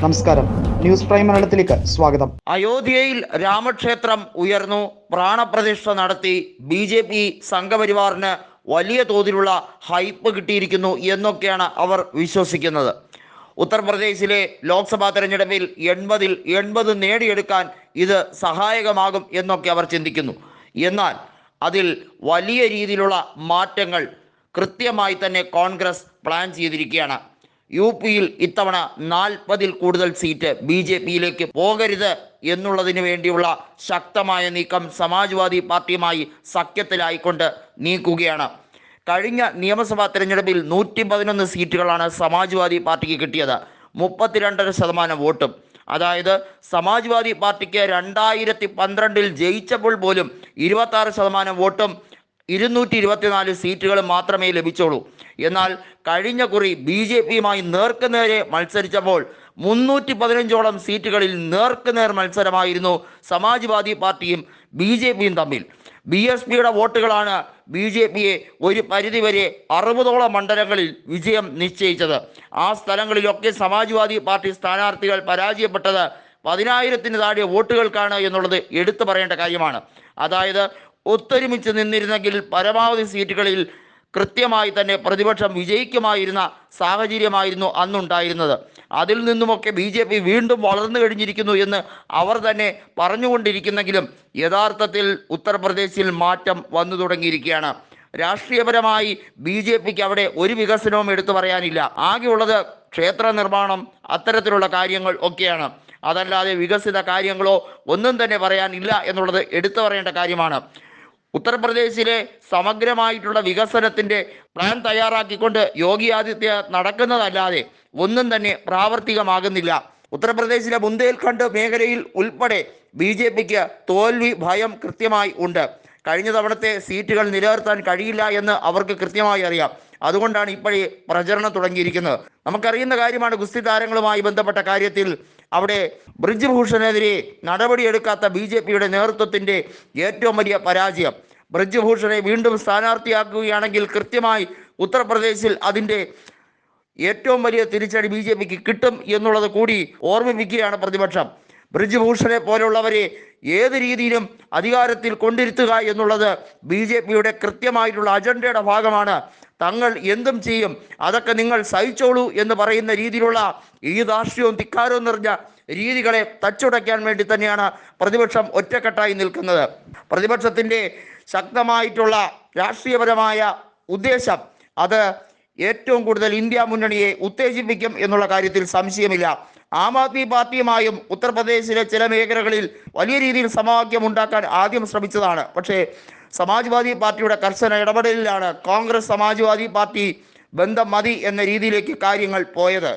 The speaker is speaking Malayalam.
നമസ്കാരം. ന്യൂസ് പ്രൈം മലയാളത്തിലേക്ക് സ്വാഗതം. അയോധ്യയിൽ രാമക്ഷേത്രം ഉയർന്നു. പ്രാണപ്രതിഷ്ഠ നടത്തി ബി ജെ പി സംഘപരിവാറിന് വലിയ തോതിലുള്ള ഹൈപ്പ് കിട്ടിയിരിക്കുന്നു എന്നൊക്കെയാണ് അവർ വിശ്വസിക്കുന്നത്. ഉത്തർപ്രദേശിലെ ലോക്സഭാ തെരഞ്ഞെടുപ്പിൽ എൺപതിൽ എൺപത് നേടിയെടുക്കാൻ ഇത് സഹായകമാകും എന്നൊക്കെ അവർ ചിന്തിക്കുന്നു. എന്നാൽ അതിൽ വലിയ രീതിയിലുള്ള മാറ്റങ്ങൾ കൃത്യമായി തന്നെ കോൺഗ്രസ് പ്ലാൻ ചെയ്തിരിക്കുകയാണ്. യു പിയിൽ ഇത്തവണ നാൽപ്പതിൽ കൂടുതൽ സീറ്റ് ബി ജെ പിയിലേക്ക് പോകരുത് എന്നുള്ളതിന് വേണ്ടിയുള്ള ശക്തമായ നീക്കം സമാജ്വാദി പാർട്ടിയുമായി സഖ്യത്തിലായിക്കൊണ്ട് നീക്കുകയാണ്. കഴിഞ്ഞ നിയമസഭാ തെരഞ്ഞെടുപ്പിൽ നൂറ്റി പതിനൊന്ന് സീറ്റുകളാണ് സമാജ്വാദി പാർട്ടിക്ക് കിട്ടിയത്. മുപ്പത്തിരണ്ടര ശതമാനം വോട്ടും. അതായത് സമാജ്വാദി പാർട്ടിക്ക് രണ്ടായിരത്തി പന്ത്രണ്ടിൽ ജയിച്ചപ്പോൾ പോലും ഇരുപത്താറ് ശതമാനം വോട്ടും ഇരുന്നൂറ്റി ഇരുപത്തിനാല് സീറ്റുകൾ മാത്രമേ ലഭിച്ചുള്ളൂ. എന്നാൽ കഴിഞ്ഞ കുറി ബി ജെ പിയുമായി നേർക്കുനേരെ മത്സരിച്ചപ്പോൾ മുന്നൂറ്റി പതിനഞ്ചോളം സീറ്റുകളിൽ നേർക്കുനേർ മത്സരമായിരുന്നു സമാജ്വാദി പാർട്ടിയും ബി ജെ പിയും തമ്മിൽ. ബി എസ് പിയുടെ വോട്ടുകളാണ് ബി ജെ പിയെ ഒരു പരിധിവരെ അറുപതോളം മണ്ഡലങ്ങളിൽ വിജയം നിശ്ചയിച്ചത്. ആ സ്ഥലങ്ങളിലൊക്കെ സമാജ്വാദി പാർട്ടി സ്ഥാനാർത്ഥികൾ പരാജയപ്പെട്ടത് പതിനായിരത്തിന് താഴെ വോട്ടുകൾക്കാണ് എന്നുള്ളത് എടുത്തു പറയേണ്ട കാര്യമാണ്. അതായത് ഒത്തൊരുമിച്ച് നിന്നിരുന്നെങ്കിൽ പരമാവധി സീറ്റുകളിൽ കൃത്യമായി തന്നെ പ്രതിപക്ഷം വിജയിക്കുമായിരുന്ന സാഹചര്യമായിരുന്നു അന്നുണ്ടായിരുന്നത്. അതിൽ നിന്നുമൊക്കെ ബി ജെ പി വീണ്ടും വളർന്നു കഴിഞ്ഞിരിക്കുന്നു എന്ന് അവർ തന്നെ പറഞ്ഞുകൊണ്ടിരിക്കുന്നെങ്കിലും യഥാർത്ഥത്തിൽ ഉത്തർപ്രദേശിൽ മാറ്റം വന്നു തുടങ്ങിയിരിക്കുകയാണ്. രാഷ്ട്രീയപരമായി ബി ജെ പിക്ക് അവിടെ ഒരു വികസനവും എടുത്തു പറയാനില്ല. ആകെയുള്ളത് ക്ഷേത്ര നിർമ്മാണം അത്തരത്തിലുള്ള കാര്യങ്ങൾ ഒക്കെയാണ്. അതല്ലാതെ വികസിത കാര്യങ്ങളോ ഒന്നും തന്നെ പറയാനില്ല എന്നുള്ളത് എടുത്തു പറയേണ്ട കാര്യമാണ്. ഉത്തർപ്രദേശിലെ സമഗ്രമായിട്ടുള്ള വികസനത്തിന്റെ പ്ലാൻ തയ്യാറാക്കിക്കൊണ്ട് യോഗി ആദിത്യനാഥ് നടക്കുന്നതല്ലാതെ ഒന്നും തന്നെ പ്രാവർത്തികമാകുന്നില്ല. ഉത്തർപ്രദേശിലെ ബുന്ദേൽഖണ്ഡ് മേഖലയിൽ ഉൾപ്പെടെ ബി ജെ പിക്ക് തോൽവി ഭയം കൃത്യമായി ഉണ്ട്. കഴിഞ്ഞ തവണത്തെ സീറ്റുകൾ നിലനിർത്താൻ കഴിയില്ല എന്ന് അവർക്ക് കൃത്യമായി അറിയാം. അതുകൊണ്ടാണ് ഇപ്പോഴേ പ്രചരണം തുടങ്ങിയിരിക്കുന്നത്. നമുക്കറിയുന്ന കാര്യമാണ് ഗുസ്തി താരങ്ങളുമായി ബന്ധപ്പെട്ട കാര്യത്തിൽ അവിടെ ബ്രിജ് ഭൂഷണെതിരെ നടപടിയെടുക്കാത്ത ബി ജെ പിയുടെ നേതൃത്വത്തിന്റെ ഏറ്റവും വലിയ പരാജയം. ബ്രിജ് ഭൂഷണെ വീണ്ടും സ്ഥാനാർത്ഥിയാക്കുകയാണെങ്കിൽ കൃത്യമായി ഉത്തർപ്രദേശിൽ അതിന്റെ ഏറ്റവും വലിയ തിരിച്ചടി ബി ജെ പിക്ക് കിട്ടും എന്നുള്ളത് കൂടി ഓർമ്മിപ്പിക്കുകയാണ് പ്രതിപക്ഷം. ബ്രിജ്ഭൂഷണെ പോലുള്ളവരെ ഏത് രീതിയിലും അധികാരത്തിൽ കൊണ്ടിരുത്തുക എന്നുള്ളത് ബി ജെ പിയുടെ കൃത്യമായിട്ടുള്ള അജണ്ടയുടെ ഭാഗമാണ്. തങ്ങൾ എന്തും ചെയ്യും അതൊക്കെ നിങ്ങൾ സഹിച്ചോളൂ എന്ന് പറയുന്ന രീതിയിലുള്ള ഈ ദാർഷ്ട്യവും ധിക്കാരവും നിറഞ്ഞ രീതികളെ തച്ചുടയ്ക്കാൻ വേണ്ടി തന്നെയാണ് പ്രതിപക്ഷം ഒറ്റക്കെട്ടായി നിൽക്കുന്നത്. പ്രതിപക്ഷത്തിന്റെ ശക്തമായിട്ടുള്ള രാഷ്ട്രീയപരമായ ഉദ്ദേശം. അത് ഏറ്റവും കൂടുതൽ ഇന്ത്യ മുന്നണിയെ ഉത്തേജിപ്പിക്കും എന്നുള്ള കാര്യത്തിൽ സംശയമില്ല. ആം ആദ്മി പാർട്ടിയുമായും ഉത്തർപ്രദേശിലെ ചില മേഖലകളിൽ വലിയ രീതിയിൽ സമവാക്യം ഉണ്ടാക്കാൻ ആദ്യം ശ്രമിച്ചതാണ്. പക്ഷേ സമാജ്വാദി പാർട്ടിയുടെ കർശന ഇടപെടലിലാണ് കോൺഗ്രസ് സമാജ്വാദി പാർട്ടി ബന്ധം മതി എന്ന രീതിയിലേക്ക് കാര്യങ്ങൾ പോയത്.